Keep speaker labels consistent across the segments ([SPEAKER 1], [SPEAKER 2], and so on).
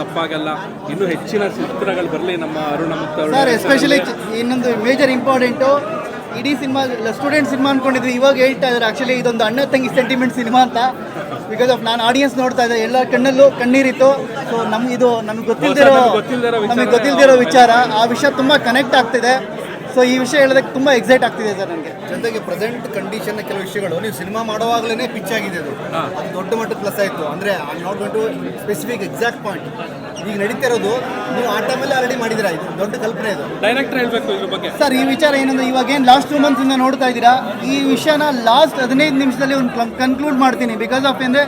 [SPEAKER 1] ತಪ್ಪಾಗಲ್ಲ. ಇನ್ನು ಹೆಚ್ಚಿನ ಚಿತ್ರಗಳು ಬರಲಿ ನಮ್ಮ ಅರುಣ
[SPEAKER 2] ಸರ್ ಎಸ್ಪೆಷಲಿ ಇನ್ನೊಂದು ಮೇಜರ್ ಇಂಪಾರ್ಟೆಂಟು ಇಡೀ ಸಿನಿಮಾ ಸ್ಟೂಡೆಂಟ್ ಸಿನಿಮಾ ಅನ್ಕೊಂಡಿದ್ವಿ ಇವಾಗ ಹೇಳ್ತಾ ಇದ್ದಾರೆ ಆಕ್ಚುಲಿ ಇದೊಂದು ಅಣ್ಣ ತಂಗಿ ಸೆಂಟಿಮೆಂಟ್ ಸಿನಿಮಾ ಅಂತ. ಬಿಕಾಸ್ ಆಫ್ ನಾನು ಆಡಿಯನ್ಸ್ ನೋಡ್ತಾ ಇದ್ದೆ ಎಲ್ಲ ಕಣ್ಣಲ್ಲೂ ಕಣ್ಣೀರಿತ್ತು. ಸೊ ನಮ್ಗೆ ಇದು ನಮಗೆ ಗೊತ್ತಿಲ್ದಿರೋ
[SPEAKER 1] ನಮ್ಗೆ ಗೊತ್ತಿಲ್ದಿರೋ ವಿಚಾರ.
[SPEAKER 2] ಆ ವಿಷಯ ತುಂಬ ಕನೆಕ್ಟ್ ಆಗ್ತಿದೆ. ಸೊ ಈ ವಿಷಯ ಹೇಳೋದಕ್ಕೆ ತುಂಬ ಎಕ್ಸೈಟ್ ಆಗ್ತಿದೆ ಸರ್ ನನಗೆ.
[SPEAKER 3] ಜೊತೆಗೆ ಪ್ರೆಸೆಂಟ್ ಕಂಡೀಷನ್ ಕೆಲವು ವಿಷಯಗಳು ನೀವು ಸಿನಿಮಾ ಮಾಡುವಾಗಲೇ ಪಿಚ್ ಆಗಿದೆ ಅದು. ಅದು ದೊಡ್ಡ ಮಟ್ಟದ ಪ್ಲಸ್ ಆಯಿತು. ಅಂದರೆ I not going to specific exact point ಈಗ ನಡೀತಾ ಇರೋದು ನೀವು ಆ ಟೈಮಲ್ಲಿ ಆಲ್ರೆಡಿ ಮಾಡಿದಿರ ಇದು ದೊಡ್ಡ ಕಲ್ಪನೆ ಇದು.
[SPEAKER 1] ಡೈರೆಕ್ಟರ್ ಹೇಳ್ಬೇಕು ಇದ್ರ ಬಗ್ಗೆ.
[SPEAKER 2] ಸರ್ ಈ ವಿಚಾರ ಏನಂದ್ರೆ ಇವಾಗ ಏನು ಲಾಸ್ಟ್ ಟೂ ಮಂತ್ಸ್ ಇಂದ ನೋಡ್ತಾ ಇದ್ದೀರಾ? ಈ ವಿಷಯನ ಲಾಸ್ಟ್ ಹದಿನೈದು ನಿಮಿಷದಲ್ಲಿ ಒಂದು ಕನ್ಕ್ಲೂಡ್ ಮಾಡ್ತೀನಿ. ಬಿಕಾಸ್ ಆಫ್ ಅಂದರೆ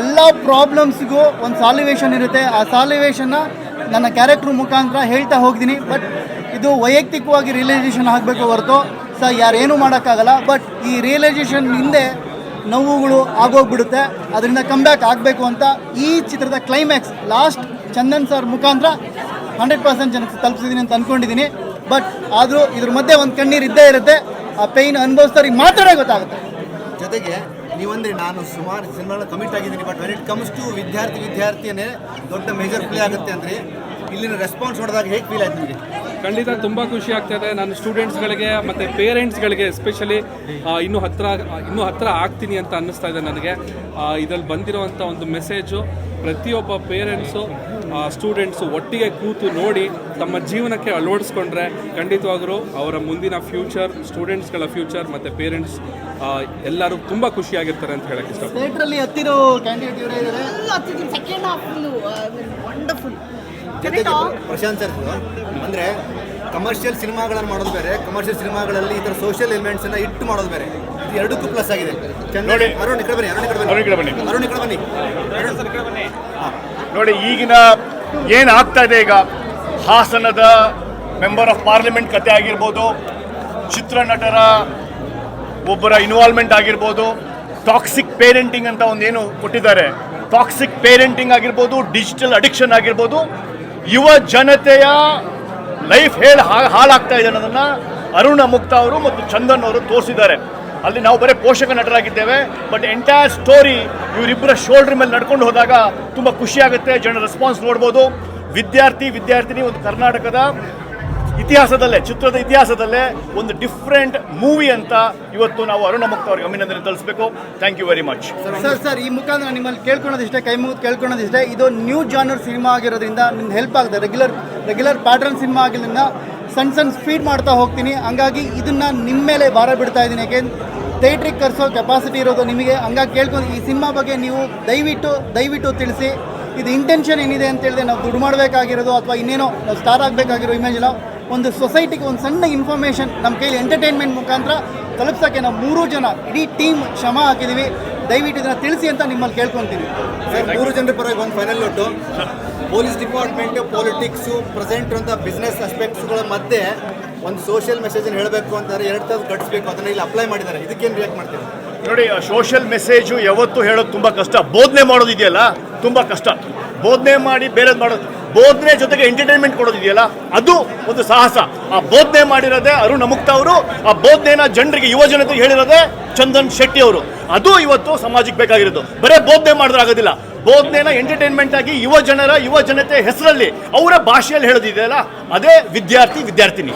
[SPEAKER 2] ಎಲ್ಲ ಪ್ರಾಬ್ಲಮ್ಸ್ಗೂ ಒಂದು ಸಾಲ್ಯುವೇಷನ್ ಇರುತ್ತೆ. ಆ ಸಾಲ್ಯುವೇಷನ್ನ ನನ್ನ ಕ್ಯಾರೆಕ್ಟ್ರ್ ಮುಖಾಂತರ ಹೇಳ್ತಾ ಹೋಗ್ತೀನಿ. ಬಟ್ ಇದು ವೈಯಕ್ತಿಕವಾಗಿ ರಿಯಲೈಸೇಷನ್ ಆಗಬೇಕು ಹೊರತು ಸರ್ ಯಾರೇನು ಮಾಡೋಕ್ಕಾಗಲ್ಲ. ಬಟ್ ಈ ರಿಯಲೈಸೇಷನ್ ಹಿಂದೆ ನೋವುಗಳು ಆಗೋಗ್ಬಿಡುತ್ತೆ. ಅದರಿಂದ ಕಮ್ ಬ್ಯಾಕ್ ಆಗಬೇಕು ಅಂತ ಈ ಚಿತ್ರದ ಕ್ಲೈಮ್ಯಾಕ್ಸ್ ಲಾಸ್ಟ್ ಚಂದನ್ ಸರ್ ಮುಖಾಂತರ ಹಂಡ್ರೆಡ್ ಪರ್ಸೆಂಟ್ ಜನಕ್ಕೆ ತಲುಪಿಸಿದ್ದೀನಿ ಅಂತ ಅಂದ್ಕೊಂಡಿದ್ದೀನಿ ಬಟ್ ಆದರೂ ಇದ್ರ ಮಧ್ಯೆ ಒಂದು ಕಣ್ಣೀರು ಇದ್ದೇ ಇರುತ್ತೆ. ಆ ಪೇಯ್ನ್ ಅನುಭವಿಸ್ದವ್ರಿಗೆ ಮಾತ್ರ ಗೊತ್ತಾಗುತ್ತೆ.
[SPEAKER 3] ಜೊತೆಗೆ ನೀವಂದ್ರೆ ನಾನು ಸುಮಾರು ಸಿನಿಮಾಗಳ ಕಮಿಟ್ ಆಗಿದ್ದೀನಿ but when it comes to ವಿದ್ಯಾರ್ಥಿ ವಿದ್ಯಾರ್ಥಿಯೇ ದೊಡ್ಡ ಮೇಜರ್ ಪ್ಲೇ ಆಗುತ್ತೆ ಅಂದರೆ ಇಲ್ಲಿನ ರೆಸ್ಪಾನ್ಸ್ ನೋಡಿದಾಗ ಹೇಗೆ ಫೀಲ್ ಆಯ್ತು ನಿಮಗೆ?
[SPEAKER 1] ಖಂಡಿತ ತುಂಬ ಖುಷಿ ಆಗ್ತದೆ. ನಾನು ಸ್ಟೂಡೆಂಟ್ಸ್ಗಳಿಗೆ ಮತ್ತು ಪೇರೆಂಟ್ಸ್ಗಳಿಗೆ ಎಸ್ಪೆಷಲಿ ಇನ್ನೂ ಹತ್ತಿರ ಇನ್ನೂ ಹತ್ತಿರ ಆಗ್ತೀನಿ ಅಂತ ಅನ್ನಿಸ್ತಾ ಇದೆ ನನಗೆ. ಇದರಲ್ಲಿ ಬಂದಿರೋವಂಥ ಒಂದು ಮೆಸೇಜು ಪ್ರತಿಯೊಬ್ಬ ಪೇರೆಂಟ್ಸು ಸ್ಟೂಡೆಂಟ್ಸು ಒಟ್ಟಿಗೆ ಕೂತು ನೋಡಿ ತಮ್ಮ ಜೀವನಕ್ಕೆ ಅಳವಡಿಸ್ಕೊಂಡ್ರೆ ಖಂಡಿತವಾಗಲೂ ಅವರ ಮುಂದಿನ ಫ್ಯೂಚರ್ ಸ್ಟೂಡೆಂಟ್ಸ್ಗಳ ಫ್ಯೂಚರ್ ಮತ್ತು ಪೇರೆಂಟ್ಸ್ ಎಲ್ಲರೂ ತುಂಬ ಖುಷಿಯಾಗಿರ್ತಾರೆ ಅಂತ ಹೇಳಕ್ಕೆ ಇಷ್ಟ
[SPEAKER 2] ಥಿಯೇಟ್ರಲ್ಲಿ ಹತ್ತಿರೋ ಕ್ಯಾಂಡಿಡೇಟ್ ಇವರೇ ಇದ್ದಾರೆ
[SPEAKER 4] ಸೆಕೆಂಡ್ ಹಾಫ್ ವಂಡರ್ಫುಲ್
[SPEAKER 3] ಜೊತೆಗೆ ಪ್ರಶಾಂತ್ ಸರ್ ಅಂದರೆ ಕಮರ್ಷಿಯಲ್ ಸಿನಿಮಾಗಳನ್ನು ಮಾಡೋದು ಬೇರೆ ಕಮರ್ಷಿಯಲ್ ಸಿನಿಮಾಗಳಲ್ಲಿ ಈ ಥರ ಸೋಷಿಯಲ್ ಎಲಿಮೆಂಟ್ಸನ್ನು ಇಟ್ಟು ಮಾಡೋದು ಬೇರೆ. ಇದು ಎರಡಕ್ಕೂ ಪ್ಲಸ್ ಆಗಿದೆ. ನೋಡಿ. ಅರುಣ್ ಈ ಕಡೆ ಬನ್ನಿ. ಅರುಣ್ ಈ ಕಡೆ ಬನ್ನಿ. ಅರುಣ್ ಈ ಕಡೆ ಬನ್ನಿ. ಅರುಣ್ ಈ ಕಡೆ ಬನ್ನಿ.
[SPEAKER 5] ನೋಡಿ, ಈಗಿನ ಏನು ಆಗ್ತಾ ಇದೆ ಈಗ? ಹಾಸನದ ಮೆಂಬರ್ ಆಫ್ ಪಾರ್ಲಿಮೆಂಟ್ ಕತೆ ಆಗಿರ್ಬೋದು ಚಿತ್ರನಟರ ಒಬ್ಬರ ಇನ್ವಾಲ್ವ್ಮೆಂಟ್ ಆಗಿರ್ಬೋದು ಟಾಕ್ಸಿಕ್ ಪೇರೆಂಟಿಂಗ್ ಅಂತ ಒಂದೇನು ಕೊಟ್ಟಿದ್ದಾರೆ. ಟಾಕ್ಸಿಕ್ ಪೇರೆಂಟಿಂಗ್ ಆಗಿರ್ಬೋದು ಡಿಜಿಟಲ್ ಅಡಿಕ್ಷನ್ ಆಗಿರ್ಬೋದು, ಯುವ ಜನತೆಯ ಲೈಫ್ ಹೇಳಿ ಹಾಳಾಗ್ತಾ ಇದೆ ಅನ್ನೋದನ್ನ ಅರುಣ ಮುಕ್ತ ಅವರು ಮತ್ತು ಚಂದನ್ ಅವರು ತೋರಿಸಿದ್ದಾರೆ. ಅಲ್ಲಿ ನಾವು ಬರೀ ಪೋಷಕ ನಟರಾಗಿದ್ದೇವೆ ಬಟ್ ಎಂಟೈರ್ ಸ್ಟೋರಿ ಇವರಿಬ್ಬರ ಶೋಲ್ಡರ್ ಮೇಲೆ ನಡ್ಕೊಂಡು ಹೋದಾಗ ತುಂಬ ಖುಷಿಯಾಗುತ್ತೆ ಜನರ ರೆಸ್ಪಾನ್ಸ್ ನೋಡ್ಬೋದು. ವಿದ್ಯಾರ್ಥಿ, ವಿದ್ಯಾರ್ಥಿನಿ ಒಂದು ಕರ್ನಾಟಕದ ಇತಿಹಾಸದಲ್ಲೇ, ಚಿತ್ರದ ಇತಿಹಾಸದಲ್ಲೇ ಒಂದು ಡಿಫ್ರೆಂಟ್ ಮೂವಿ ಅಂತ ಇವತ್ತು ನಾವು ಅರುಣ ಮುಕ್ತ ಅವರಿಗೆ ಅಭಿನಂದನೆ ತಲುಪಬೇಕು thank you very much
[SPEAKER 2] sir sir ಈ ಮುಖಾಂತರ ನಿಮ್ಮಲ್ಲಿ ಕೇಳ್ಕೊಳ್ಳೋದಿಷ್ಟೇ ಕೈ ಮುಗಿದು ಕೇಳ್ಕೊಳ್ಳೋದಿಷ್ಟೇ ಇದು ನ್ಯೂ ಜಾನರ್ ಸಿನಿಮಾ ಆಗಿರೋದ್ರಿಂದ ನಿಮ್ಗೆ ಹೆಲ್ಪ್ ಆಗುತ್ತೆ. ರೆಗ್ಯುಲರ್ ರೆಗ್ಯುಲರ್ ಪ್ಯಾಟರ್ನ್ ಸಿನಿಮಾ ಆಗಿರೋದ್ರಿಂದ ಸಣ್ಣ ಸಣ್ಣ ಸ್ಪೀಡ್ ಮಾಡ್ತಾ ಹೋಗ್ತೀನಿ. ಹಂಗಾಗಿ ಇದನ್ನು ನಿಮ್ಮ ಮೇಲೆ ಭಾರ ಬಿಡ್ತಾ ಇದ್ದೀನಿ. ಯಾಕೆ ಥಿಯೇಟ್ರಿಗೆ ಕರೆಸೋ ಕೆಪಾಸಿಟಿ ಇರೋದು ನಿಮಗೆ. ಹಂಗಾಗಿ ಕೇಳ್ಕೊಂಡು ಈ ಸಿನಿಮಾ ಬಗ್ಗೆ ನೀವು ದಯವಿಟ್ಟು ದಯವಿಟ್ಟು ತಿಳಿಸಿ. ಇದು ಇಂಟೆನ್ಷನ್ ಏನಿದೆ ಅಂತ ಹೇಳಿದ್ರೆ ನಾವು ದುಡ್ಡು ಮಾಡಬೇಕಾಗಿರೋದು ಅಥವಾ ಇನ್ನೇನೋ ನಾವು ಸ್ಟಾರ್ ಆಗಬೇಕಾಗಿರೋ ಇಮೇಜ್ ಒಂದು ಸೊಸೈಟಿಗೆ ಒಂದು ಸಣ್ಣ ಇನ್ಫಾರ್ಮೇಷನ್ ನಮ್ಮ ಕೈಲಿ ಎಂಟರ್ಟೈನ್ಮೆಂಟ್ ಮುಖಾಂತರ ತಲುಪ್ಸೋಕ್ಕೆ ನಾವು ಮೂರು ಜನ ಇಡೀ ಟೀಮ್ ಶ್ರಮ ಹಾಕಿದ್ದೀವಿ. ದಯವಿಟ್ಟು ಇದನ್ನು ತಿಳಿಸಿ ಅಂತ ನಿಮ್ಮಲ್ಲಿ ಕೇಳ್ಕೊತೀವಿ
[SPEAKER 3] ಸರ್ ಮೂರು ಜನರ ಪರವಾಗಿ ಒಂದು final note police department politics present ಅಂತ ಬಿಸ್ನೆಸ್ ಅಸ್ಪೆಕ್ಟ್ಸ್ಗಳ ಮಧ್ಯೆ ಒಂದು ಸೋಷಿಯಲ್ ಮೆಸೇಜ್ ಹೇಳಬೇಕು ಅಂತಂದ್ರೆ ಎರಡು ತಾಸು ಕಟ್ಸ್ಬೇಕು ಅದನ್ನ ಇಲ್ಲಿ ಅಪ್ಲೈ ಮಾಡಿದ್ದಾರೆ. ಇದಕ್ಕೇನು ರಿಯಾಕ್ಟ್ ಮಾಡ್ತೀರಾ?
[SPEAKER 5] ನೋಡಿ ಸೋಷಿಯಲ್ ಮೆಸೇಜು ಯಾವತ್ತೂ ಹೇಳೋದು ತುಂಬ ಕಷ್ಟ. ಬೋಧನೆ ಮಾಡೋದು ಇದೆಯಲ್ಲ? ತುಂಬ ಕಷ್ಟ. ಬೋಧನೆ ಮಾಡಿ ಬೇರೆದು ಮಾಡೋದು. ಬೋಧನೆ ಜೊತೆಗೆ ಎಂಟರ್ಟೈನ್ಮೆಂಟ್ ಕೊಡೋದಿದೆಯಲ್ಲ ಅದು ಒಂದು ಸಾಹಸ. ಆ ಬೋಧನೆ ಮಾಡಿರೋದೇ ಅರುಣ್ ಮುಕ್ತ ಅವರು. ಆ ಬೋಧನೆನ ಜನರಿಗೆ, ಯುವ ಜನತೆಗೆ ಹೇಳಿರೋದೇ ಚಂದನ್ ಶೆಟ್ಟಿ ಅವರು. ಅದು ಇವತ್ತು ಸಮಾಜಕ್ಕೆ ಬೇಕಾಗಿರೋದು. ಬರೇ ಬೋಧನೆ ಮಾಡಿದ್ರೆ ಆಗೋದಿಲ್ಲ. ಬೋಧನೆನ ಎಂಟರ್ಟೈನ್ಮೆಂಟ್ ಆಗಿ ಯುವ ಜನರ, ಯುವ ಜನತೆ ಹೆಸರಲ್ಲಿ ಅವರ ಭಾಷೆಯಲ್ಲಿ ಹೇಳೋದಿದೆಯಲ್ಲ ಅದೇ ವಿದ್ಯಾರ್ಥಿ, ವಿದ್ಯಾರ್ಥಿನಿ.